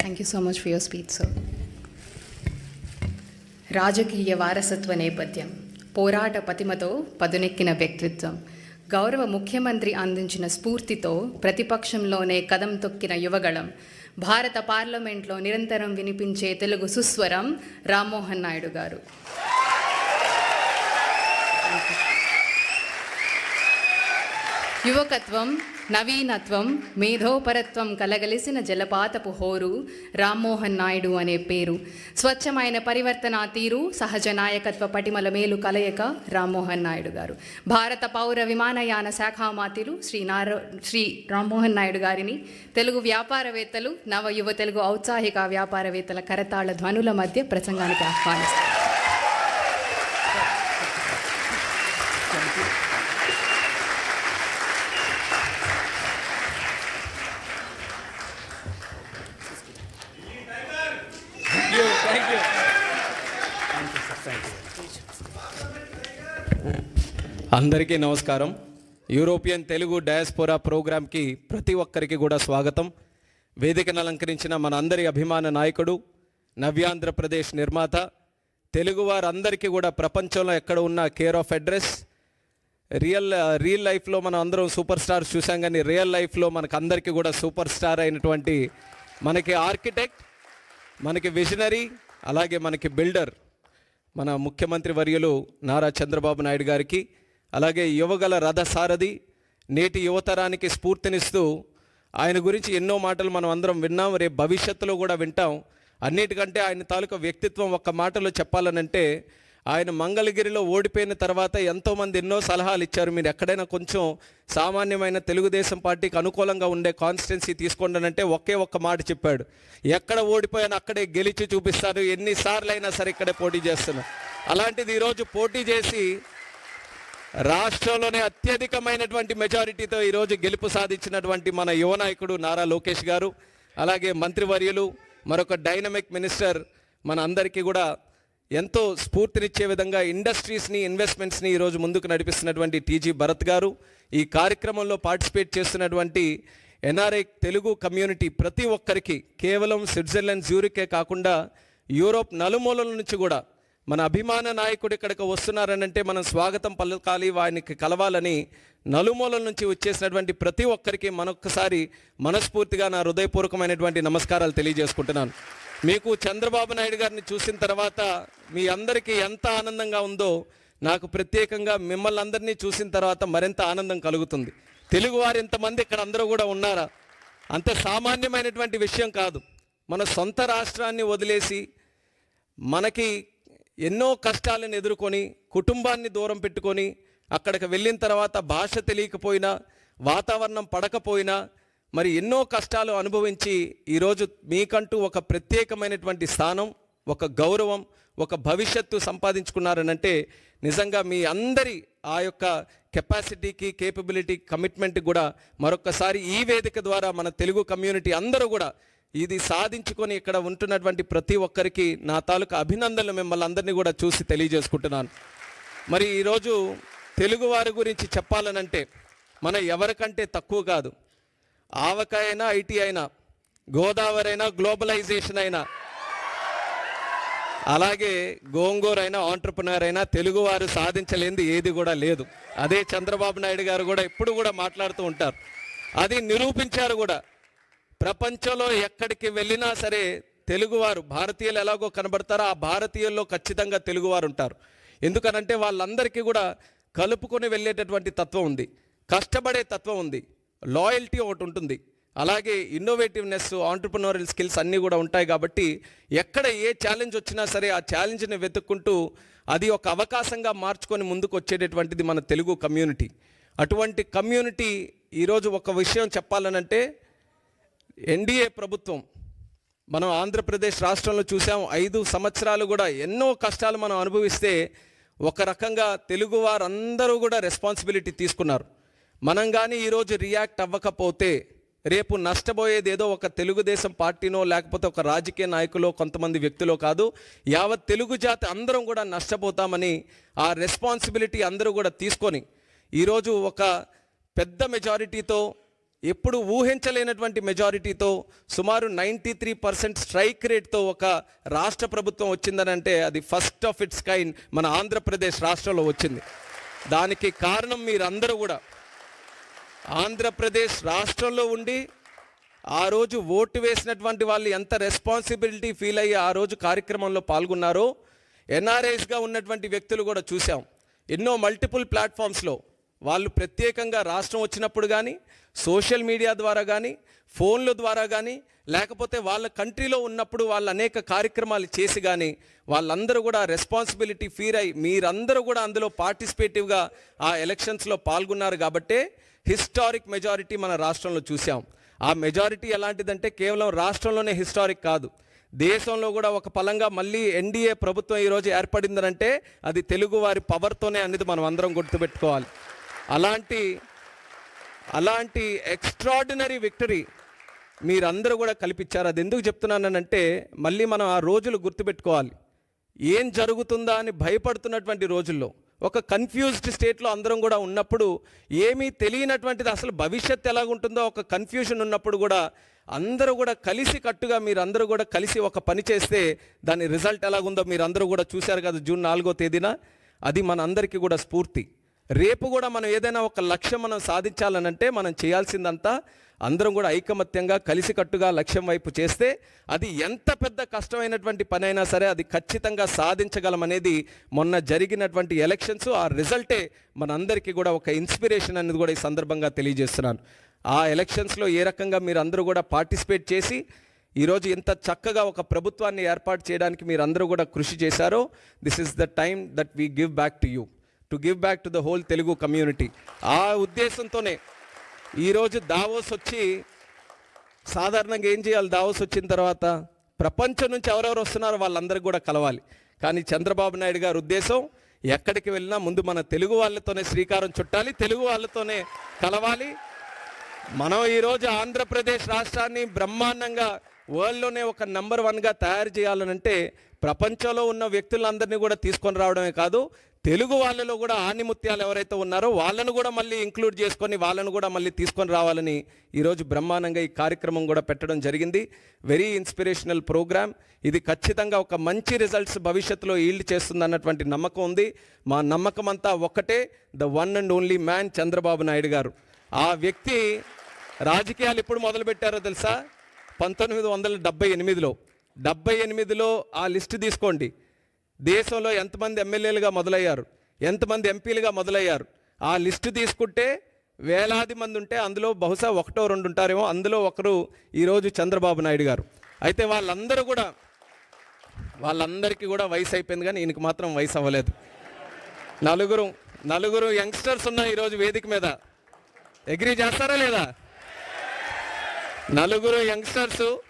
Thank you so much for your speech sir. రాజకీయ వారసత్వ నేపథ్యం. పోరాట పతిమతో పదునెక్కిన వ్యక్తిత్వం. గౌరవ ముఖ్యమంత్రి అందించిన స్ఫూర్తితో ప్రతిపక్షంలోనే కదం తొక్కిన యువగళం. భారత పార్లమెంట్లో నిరంతరం వినిపించే తెలుగు సుస్వరం రామ్మోహన్ నాయుడు గారు. యువకత్వం నవీనత్వం మేధోపరత్వం కలగలిసిన జలపాతపు హోరు రామ్మోహన్ నాయుడు అనే పేరు. స్వచ్ఛమైన పరివర్తన తీరు సహజ నాయకత్వ పటిమల మేలు కలయిక రామ్మోహన్ నాయుడు గారు. భారత పౌర విమానయాన శాఖ మాతిలు శ్రీ నార శ్రీ రామ్మోహన్ నాయుడు గారిని తెలుగు వ్యాపారవేత్తలు నవ యువ తెలుగు ఔత్సాహిక వ్యాపారవేత్తల కరతాళ ధ్వనుల మధ్య ప్రసంగానికి ఆహ్వానిస్తారు. అందరికీ నమస్కారం. యూరోపియన్ తెలుగు డయాస్పోరా ప్రోగ్రామ్కి ప్రతి ఒక్కరికి కూడా స్వాగతం. వేదికను అలంకరించిన మన అందరి అభిమాన నాయకుడు నవ్యాంధ్రప్రదేశ్ నిర్మాత తెలుగు వారందరికీ కూడా ప్రపంచంలో ఎక్కడ ఉన్న care of address. Real real లైఫ్లో మనం అందరం సూపర్ స్టార్స్ చూసాం కానీ రియల్ లైఫ్లో మనకు అందరికీ కూడా సూపర్ స్టార్ అయినటువంటి మనకి ఆర్కిటెక్ట్ మనకి విజనరీ అలాగే మనకి బిల్డర్ మన ముఖ్యమంత్రి వర్యులు నారా చంద్రబాబు నాయుడు గారికి అలాగే యువగల రథసారథి నేటి యువతరానికి స్ఫూర్తినిస్తూ ఆయన గురించి ఎన్నో మాటలు మనం అందరం విన్నాం రేపు భవిష్యత్తులో కూడా వింటాం. అన్నిటికంటే ఆయన తాలూకా వ్యక్తిత్వం ఒక్క మాటలో చెప్పాలనంటే ఆయన మంగళగిరిలో ఓడిపోయిన తర్వాత ఎంతోమంది ఎన్నో సలహాలు ఇచ్చారు. మీరు ఎక్కడైనా కొంచెం సామాన్యమైన తెలుగుదేశం పార్టీకి అనుకూలంగా ఉండే కాన్స్టిట్యున్సీ తీసుకోండి ఒకే ఒక్క మాట చెప్పాడు. ఎక్కడ ఓడిపోయాను అక్కడే గెలిచి చూపిస్తాను. ఎన్నిసార్లు అయినా సరే ఇక్కడే పోటీ చేస్తాను. అలాంటిది ఈరోజు పోటీ చేసి రాష్ట్రంలోనే అత్యధికమైనటువంటి మెజారిటీతో ఈరోజు గెలుపు సాధించినటువంటి మన యువ నాయకుడు నారా లోకేష్ గారు అలాగే మంత్రివర్యులు మరొక డైనమిక్ మినిస్టర్ మన అందరికీ కూడా ఎంతో స్ఫూర్తినిచ్చే విధంగా ఇండస్ట్రీస్ని ఇన్వెస్ట్మెంట్స్ని ఈరోజు ముందుకు నడిపిస్తున్నటువంటి టీజీ భరత్ గారు ఈ కార్యక్రమంలో పార్టిసిపేట్ చేస్తున్నటువంటి ఎన్ఆర్ఐ తెలుగు కమ్యూనిటీ ప్రతి ఒక్కరికి కేవలం స్విట్జర్లాండ్ జ్యూరికే కాకుండా యూరోప్ నలుమూలల నుంచి కూడా మన అభిమాన నాయకుడు ఇక్కడికి వస్తున్నారనంటే మనం స్వాగతం పలకాలి వారికి కలవాలని నలుమూలల నుంచి వచ్చేసినటువంటి ప్రతి ఒక్కరికి మనొక్కసారి మనస్ఫూర్తిగా నా హృదయపూర్వకమైనటువంటి నమస్కారాలు తెలియజేసుకుంటున్నాను. మీకు చంద్రబాబు నాయుడు గారిని చూసిన తర్వాత మీ అందరికీ ఎంత ఆనందంగా ఉందో నాకు ప్రత్యేకంగా మిమ్మల్ని అందరినీ చూసిన తర్వాత మరింత ఆనందం కలుగుతుంది. తెలుగువారు ఇంతమంది ఇక్కడ అందరూ కూడా ఉన్నారా? అంత సామాన్యమైనటువంటి విషయం కాదు. మన సొంత రాష్ట్రాన్ని వదిలేసి మనకి ఎన్నో కష్టాలను ఎదుర్కొని కుటుంబాన్ని దూరం పెట్టుకొని అక్కడికి వెళ్ళిన తర్వాత భాష తెలియకపోయినా వాతావరణం పడకపోయినా మరి ఎన్నో కష్టాలు అనుభవించి ఈరోజు మీకంటూ ఒక ప్రత్యేకమైనటువంటి స్థానం ఒక గౌరవం ఒక భవిష్యత్తు సంపాదించుకున్నారనంటే నిజంగా మీ అందరి ఆ యొక్క కెపాసిటీకి కేపబిలిటీ కమిట్మెంట్ కూడా మరొకసారి ఈ వేదిక ద్వారా మన తెలుగు కమ్యూనిటీ అందరూ కూడా ఇది సాధించుకొని ఇక్కడ ఉంటున్నటువంటి ప్రతి ఒక్కరికి నా తాలూకా అభినందనలు మిమ్మల్ని అందరినీ కూడా చూసి తెలియజేసుకుంటున్నాను. మరి ఈరోజు తెలుగువారి గురించి చెప్పాలనంటే మన ఎవరికంటే తక్కువ కాదు. ఆవకాయ అయినా ఐటీ అయినా గోదావరి అయినా గ్లోబలైజేషన్ అయినా అలాగే గోంగూర అయినా ఆంటర్ప్రినర్ అయినా తెలుగువారు సాధించలేని ఏది కూడా లేదు. అదే చంద్రబాబు నాయుడు గారు కూడా ఎప్పుడు కూడా మాట్లాడుతూ ఉంటారు. అది నిరూపించారు కూడా. ప్రపంచంలో ఎక్కడికి వెళ్ళినా సరే తెలుగువారు భారతీయులు ఎలాగో కనబడతారో ఆ భారతీయుల్లో ఖచ్చితంగా తెలుగువారు ఉంటారు. ఎందుకనంటే వాళ్ళందరికీ కూడా కలుపుకొని వెళ్ళేటటువంటి తత్వం ఉంది. కష్టపడే తత్వం ఉంది. లాయల్టీ ఒకటి ఉంటుంది. అలాగే ఇన్నోవేటివ్నెస్ ఆంటర్ప్రినోరియల్ స్కిల్స్ అన్నీ కూడా ఉంటాయి కాబట్టి ఎక్కడ ఏ ఛాలెంజ్ వచ్చినా సరే ఆ ఛాలెంజ్ని వెతుక్కుంటూ అది ఒక అవకాశంగా మార్చుకొని ముందుకు వచ్చేటటువంటిది మన తెలుగు కమ్యూనిటీ అటువంటి కమ్యూనిటీ ఈరోజు ఒక విషయం చెప్పాలనంటే ఎన్డీఏ ప్రభుత్వం. మనం ఆంధ్రప్రదేశ్ రాష్ట్రంలో చూసాం ఐదు సంవత్సరాలు కూడా ఎన్నో కష్టాలు మనం అనుభవిస్తే ఒక రకంగా తెలుగు వారందరూ కూడా రెస్పాన్సిబిలిటీ తీసుకున్నారు. మనం కానీ ఈరోజు రియాక్ట్ అవ్వకపోతే రేపు నష్టపోయేది ఏదో ఒక తెలుగుదేశం పార్టీనో లేకపోతే ఒక రాజకీయ నాయకులో కొంతమంది వ్యక్తులో కాదు. యావత్ తెలుగు జాతి అందరం కూడా నష్టపోతామని ఆ రెస్పాన్సిబిలిటీ అందరూ కూడా తీసుకొని ఈరోజు ఒక పెద్ద మెజారిటీతో ఎప్పుడు ఊహించలేనటువంటి మెజారిటీతో సుమారు నైంటీ త్రీ పర్సెంట్ స్ట్రైక్ రేట్తో ఒక రాష్ట్ర ప్రభుత్వం వచ్చిందనంటే అది ఫస్ట్ ఆఫ్ ఇట్స్ కైండ్ మన ఆంధ్రప్రదేశ్ రాష్ట్రంలో వచ్చింది. దానికి కారణం మీరందరూ కూడా ఆంధ్రప్రదేశ్ రాష్ట్రంలో ఉండి ఆ రోజు ఓటు వేసినటువంటి వాళ్ళు ఎంత రెస్పాన్సిబిలిటీ ఫీల్ అయ్యి ఆ రోజు కార్యక్రమంలో పాల్గొన్నారో ఎన్ఆర్ఐస్గా ఉన్నటువంటి వ్యక్తులు కూడా చూసాం ఎన్నో మల్టిపుల్ ప్లాట్ఫామ్స్లో వాళ్ళు ప్రత్యేకంగా రాష్ట్రం వచ్చినప్పుడు కానీ సోషల్ మీడియా ద్వారా కానీ ఫోన్ల ద్వారా కానీ లేకపోతే వాళ్ళ కంట్రీలో ఉన్నప్పుడు వాళ్ళు అనేక కార్యక్రమాలు చేసి కానీ వాళ్ళందరూ కూడా రెస్పాన్సిబిలిటీ ఫీల్ అయ్యి మీరందరూ కూడా అందులో పార్టిసిపేటివ్గా ఆ ఎలక్షన్స్లో పాల్గొన్నారు కాబట్టే హిస్టారిక్ మెజారిటీ మన రాష్ట్రంలో చూసాం ఆ మెజారిటీ ఎలాంటిదంటే కేవలం రాష్ట్రంలోనే హిస్టారిక్ కాదు. దేశంలో కూడా ఒక పలంగా మళ్ళీ ఎన్డీఏ ప్రభుత్వం ఈరోజు ఏర్పడిందనంటే అది తెలుగు వారి పవర్తోనే అనేది మనం అందరం గుర్తుపెట్టుకోవాలి. అలాంటి అలాంటి ఎక్స్ట్రాడినరీ విక్టరీ మీరందరూ కూడా కల్పించారు. అది ఎందుకు చెప్తున్నానంటే మళ్ళీ మనం ఆ రోజులు గుర్తుపెట్టుకోవాలి. ఏం జరుగుతుందా అని భయపడుతున్నటువంటి రోజుల్లో ఒక కన్ఫ్యూజ్డ్ స్టేట్లో అందరం కూడా ఉన్నప్పుడు ఏమీ తెలియనటువంటిది అసలు భవిష్యత్ ఎలాగుంటుందో ఒక కన్ఫ్యూజన్ ఉన్నప్పుడు కూడా అందరూ కూడా కలిసి కట్టుగా మీరందరూ కూడా కలిసి ఒక పని చేస్తే దాని రిజల్ట్ ఎలాగుందో మీరందరూ కూడా చూశారు కదా జూన్ నాలుగో తేదీన? అది మన అందరికీ కూడా స్ఫూర్తి. రేపు కూడా మనం ఏదైనా ఒక లక్ష్యం మనం సాధించాలనంటే మనం చేయాల్సిందంతా అందరం కూడా ఐకమత్యంగా కలిసికట్టుగా లక్ష్యం వైపు చేస్తే అది ఎంత పెద్ద కష్టమైనటువంటి పని అయినా సరే అది ఖచ్చితంగా సాధించగలమనేది మొన్న జరిగినటువంటి ఎలక్షన్స్ ఆ రిజల్టే మనందరికీ కూడా ఒక ఇన్స్పిరేషన్ అనేది కూడా ఈ సందర్భంగా తెలియజేస్తున్నాను. ఆ ఎలక్షన్స్లో ఏ రకంగా మీరు అందరూ కూడా పార్టిసిపేట్ చేసి ఈరోజు ఇంత చక్కగా ఒక ప్రభుత్వాన్ని ఏర్పాటు చేయడానికి మీరు అందరూ కూడా కృషి చేశారో this is the time that we give back to you to give back to the whole Telugu community ఆ ఉద్దేశంతోనే ఈరోజు దావోస్ వచ్చి సాధారణంగా ఏం చేయాలి? దావోస్ వచ్చిన తర్వాత ప్రపంచం నుంచి ఎవరెవరు వస్తున్నారో వాళ్ళందరికీ కూడా కలవాలి. కానీ చంద్రబాబు నాయుడు గారి ఉద్దేశం ఎక్కడికి వెళ్ళినా ముందు మన తెలుగు వాళ్ళతోనే శ్రీకారం చుట్టాలి తెలుగు వాళ్ళతోనే కలవాలి. మనం ఈరోజు ఆంధ్రప్రదేశ్ రాష్ట్రాన్ని బ్రహ్మాండంగా వరల్డ్లోనే ఒక నెంబర్ వన్గా తయారు చేయాలనంటే ప్రపంచంలో ఉన్న వ్యక్తులందరినీ కూడా తీసుకొని రావడమే కాదు తెలుగు వాళ్ళలో కూడా ఆనిముత్యాలు ఎవరైతే ఉన్నారో వాళ్ళను కూడా మళ్ళీ ఇంక్లూడ్ చేసుకొని వాళ్ళను కూడా మళ్ళీ తీసుకొని రావాలని ఈరోజు బ్రహ్మాండంగా ఈ కార్యక్రమం కూడా పెట్టడం జరిగింది. వెరీ ఇన్స్పిరేషనల్ ప్రోగ్రామ్ ఇది ఖచ్చితంగా ఒక మంచి రిజల్ట్స్ భవిష్యత్తులో ఈల్డ్ చేస్తుంది అన్నటువంటి నమ్మకం ఉంది. మా నమ్మకం అంతా ఒక్కటే the one and only man Chandrababu Naidu గారు. ఆ వ్యక్తి రాజకీయాలు ఎప్పుడు మొదలుపెట్టారో తెలుసా? పంతొమ్మిది వందల డెబ్బై ఎనిమిదిలో. డెబ్బై ఎనిమిదిలో ఆ లిస్ట్ తీసుకోండి. దేశంలో ఎంతమంది ఎమ్మెల్యేలుగా మొదలయ్యారు? ఎంతమంది ఎంపీలుగా మొదలయ్యారు? ఆ లిస్ట్ తీసుకుంటే వేలాది మంది ఉంటే అందులో బహుశా ఒకటో రెండు ఉంటారేమో అందులో ఒకరు ఈరోజు చంద్రబాబు నాయుడు గారు. అయితే వాళ్ళందరూ కూడా వాళ్ళందరికీ కూడా వయసు అయిపోయింది కానీ ఈయనకి మాత్రం వయసు అవ్వలేదు. నలుగురు నలుగురు యంగ్స్టర్స్ ఉన్నాయి ఈరోజు వేదిక మీద. అగ్రి చేస్తారా లేదా? నలుగురు యంగ్స్టర్స్